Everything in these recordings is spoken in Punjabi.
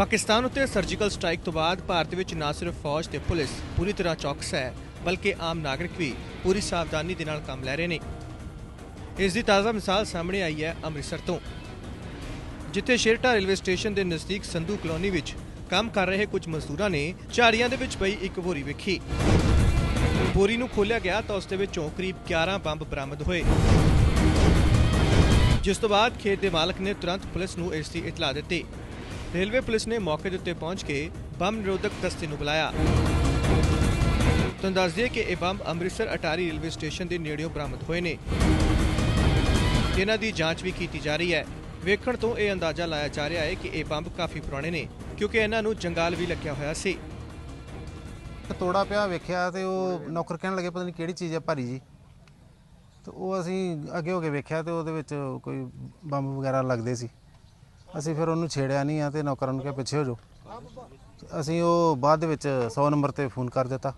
ਪਾਕਿਸਤਾਨ ਉੱਤੇ ਸਰਜੀਕਲ ਸਟ੍ਰਾਈਕ ਤੋਂ ਬਾਅਦ ਭਾਰਤ ਵਿੱਚ ਨਾ ਸਿਰਫ ਫੌਜ ਤੇ ਪੁਲਿਸ ਪੂਰੀ ਤਰ੍ਹਾਂ ਚੌਕਸ ਹੈ, ਬਲਕਿ ਆਮ ਨਾਗਰਿਕ ਵੀ ਪੂਰੀ ਸਾਵਧਾਨੀ ਦੇ ਨਾਲ ਕੰਮ ਲੈ ਰਹੇ ਨੇ। ਇਸ ਦੀ ਤਾਜ਼ਾ ਮਿਸਾਲ ਸਾਹਮਣੇ ਆਈ ਹੈ ਅੰਮ੍ਰਿਤਸਰ ਤੋਂ। ਜਿੱਥੇ ਸ਼ੇਰਟਾ ਰੇਲਵੇ ਸਟੇਸ਼ਨ ਦੇ ਨਜ਼ਦੀਕ ਸੰਧੂ ਕਲੋਨੀ ਵਿੱਚ ਕੰਮ ਕਰ ਰਹੇ ਕੁਝ ਮਜ਼ਦੂਰਾਂ ਨੇ ਝਾੜੀਆਂ ਦੇ ਵਿੱਚ ਪਈ ਇੱਕ ਬੋਰੀ ਵੇਖੀ। ਬੋਰੀ ਨੂੰ ਖੋਲਿਆ ਗਿਆ ਤਾਂ ਉਸ ਦੇ ਵਿੱਚੋਂ ਕਰੀਬ 11 ਬੰਬ ਬਰਾਮਦ ਹੋਏ। ਜਿਸ ਤੋਂ ਬਾਅਦ ਖੇਤ ਦੇ ਮਾਲਕ ਨੇ ਤੁਰੰਤ ਪੁਲਿਸ ਨੂੰ ਇਸ ਦੀ ਇਤਲਾਹ ਦਿੱਤੀ। ਰੇਲਵੇ ਪੁਲਿਸ ਨੇ ਮੌਕੇ ਦੇ ਉੱਤੇ ਪਹੁੰਚ ਕੇ ਬੰਬ ਨਿਰੋਧਕ ਦਸਤੇ ਨੂੰ ਬੁਲਾਇਆ। ਤੁਹਾਨੂੰ ਦੱਸ ਦਈਏ ਕਿ ਇਹ bomb Amritsar Attari railway station ਦੇ ਨੇੜਿਓਂ ਬਰਾਮਦ ਹੋਏ ਨੇ। ਇਹਨਾਂ ਦੀ ਜਾਂਚ ਵੀ ਕੀਤੀ ਜਾ ਰਹੀ ਹੈ। ਵੇਖਣ ਤੋਂ ਇਹ ਅੰਦਾਜ਼ਾ ਲਾਇਆ ਜਾ ਰਿਹਾ ਹੈ ਕਿ ਇਹ ਬੰਬ ਕਾਫੀ ਪੁਰਾਣੇ ਨੇ, ਕਿਉਂਕਿ ਇਹਨਾਂ ਨੂੰ ਜੰਗਾਲ ਵੀ ਲੱਗਿਆ ਹੋਇਆ ਸੀ। ਤੋੜਾ ਪਿਆ ਵੇਖਿਆ ਤੇ ਉਹ ਨੌਕਰ ਕਹਿਣ ਲੱਗੇ ਪਤਾ ਨਹੀਂ ਕਿਹੜੀ ਚੀਜ਼ ਹੈ ਭਾਰੀ ਜੀ। ਤੇ ਉਹ ਅਸੀਂ ਅੱਗੇ ਹੋ ਕੇ ਵੇਖਿਆ ਤੇ ਉਹਦੇ ਵਿੱਚ ਕੋਈ ਬੰਬ ਵਗੈਰਾ ਲੱਗਦੇ ਸੀ। ਅਸੀਂ ਫਿਰ ਉਹਨੂੰ ਛੇੜਿਆ ਨਹੀਂ ਆ ਤੇ ਨੌਕਰਾਂ ਨੂੰ ਕਿਹਾ ਪਿੱਛੇ ਹੋ ਜਾਓ। ਤੇ ਅਸੀਂ ਉਹ ਬਾਅਦ ਦੇ ਵਿੱਚ 100 ਨੰਬਰ ਤੇ ਫੋਨ ਕਰ ਦਿੱਤਾ।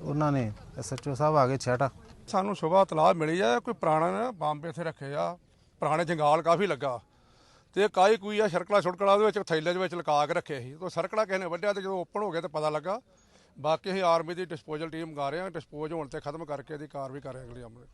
ਉਹਨਾਂ ਨੇ ਐਸਐਚਓ ਸਾਹਿਬ ਆ ਗਏ ਛੇਟਾ ਸਾਨੂੰ ਸਵੇਰ ਤਲਾਹ ਮਿਲੀ ਆ, ਕੋਈ ਪੁਰਾਣਾ ਨਾ ਬੰਬ ਇੱਥੇ ਰੱਖੇ ਆ, ਪੁਰਾਣੇ ਜੰਗਾਲ ਕਾਫੀ ਲੱਗਾ। ਤੇ ਕਾਈ ਕੋਈ ਆ, ਸਰਕਲਾ ਛੁਟਕਲਾ ਉਹਦੇ ਵਿੱਚ ਥੈਲੇ ਦੇ ਵਿੱਚ ਲਗਾ ਕੇ ਰੱਖੇ ਸੀ। ਤੇ ਉਹ ਸਰਕਲਾ ਕਿਸੇ ਨੇ ਵੱਢਿਆ ਤੇ ਜਦੋਂ ਓਪਨ ਹੋ ਗਿਆ ਤੇ ਪਤਾ ਲੱਗਾ, ਬਾਕੀ ਅਸੀਂ ਆਰਮੀ ਦੀ ਡਿਸਪੋਜ਼ਲ ਟੀਮ ਗਾ ਰਹੇ ਹਾਂ ਡਿਸਪੋਜ਼ ਹੋਣ ਤੇ ਖਤਮ ਕਰਕੇ ਇਹਦੀ ਕਾਰਵਾਈ ਕਰ ਰਹੇ ਹਾਂ ਅਗਲੀ ਅਮਲ